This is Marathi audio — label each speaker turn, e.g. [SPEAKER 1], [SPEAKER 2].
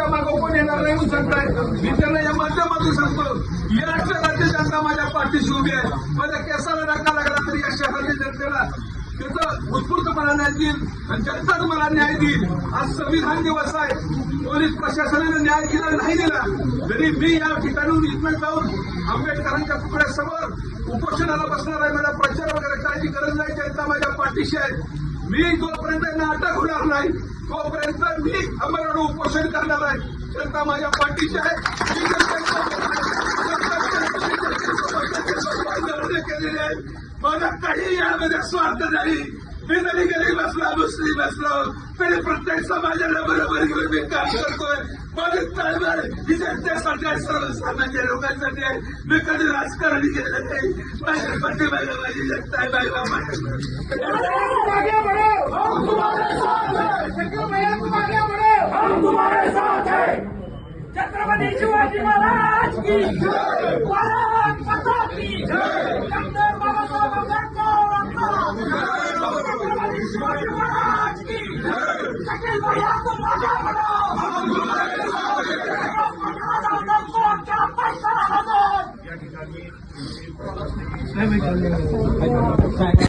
[SPEAKER 1] तुमच्या मागं कोण येणार नाही म्हणून सांगताय मी त्यांना या माध्यमातून सांगतो या शहरातली जनता माझ्या पाठीशी उभी आहे. माझ्या केसाला धक्का लागला तरी या शहरातील जनतेला त्याचा उत्स्फूर्तपणा न्याय देईल आणि जनताच मला न्याय देईल. आज संविधान दिवस आहे. पोलीस प्रशासनाने न्याय दिला नाही दिला तरी मी या ठिकाणून इथनं जाऊन आंबेडकरांच्या पुतळ्यासमोर उपोषणाला बसणार आहे. मला प्रचार वगैरे करायची गरज नाही. जनता माझ्या पाठीशी आहे. मी जोपर्यंत यांना अटक होणार नाही तोपर्यंत मी अमरण उपोषण करणार आहे. जनता माझ्या पाठीशी आहे. मी आहे. माझा काही यामध्ये स्वार्थ नाही. मी जरी गरीब असला मुस्लिम असलो तरी प्रत्येक समाजाला बरोबर घेऊन मी काम करतोय. माझी तळमळ ही जनतेसाठी आहे, सर्वसामान्य लोकांसाठी आहे. मी कधी राजकारण केलं नाही. माझ्या पाठीमागे माझी जनता आहे माझ्या
[SPEAKER 2] हम तुम्हारे साथ हैं। छत्रपति शिवाजी महाराज की जय। भारत माता की डॉक्टर बाबा साहब अम्बेडकर छत्रपति शिवाजी महाराज की जय। भैया तुम आगे बढ़ो हम तुम्हारे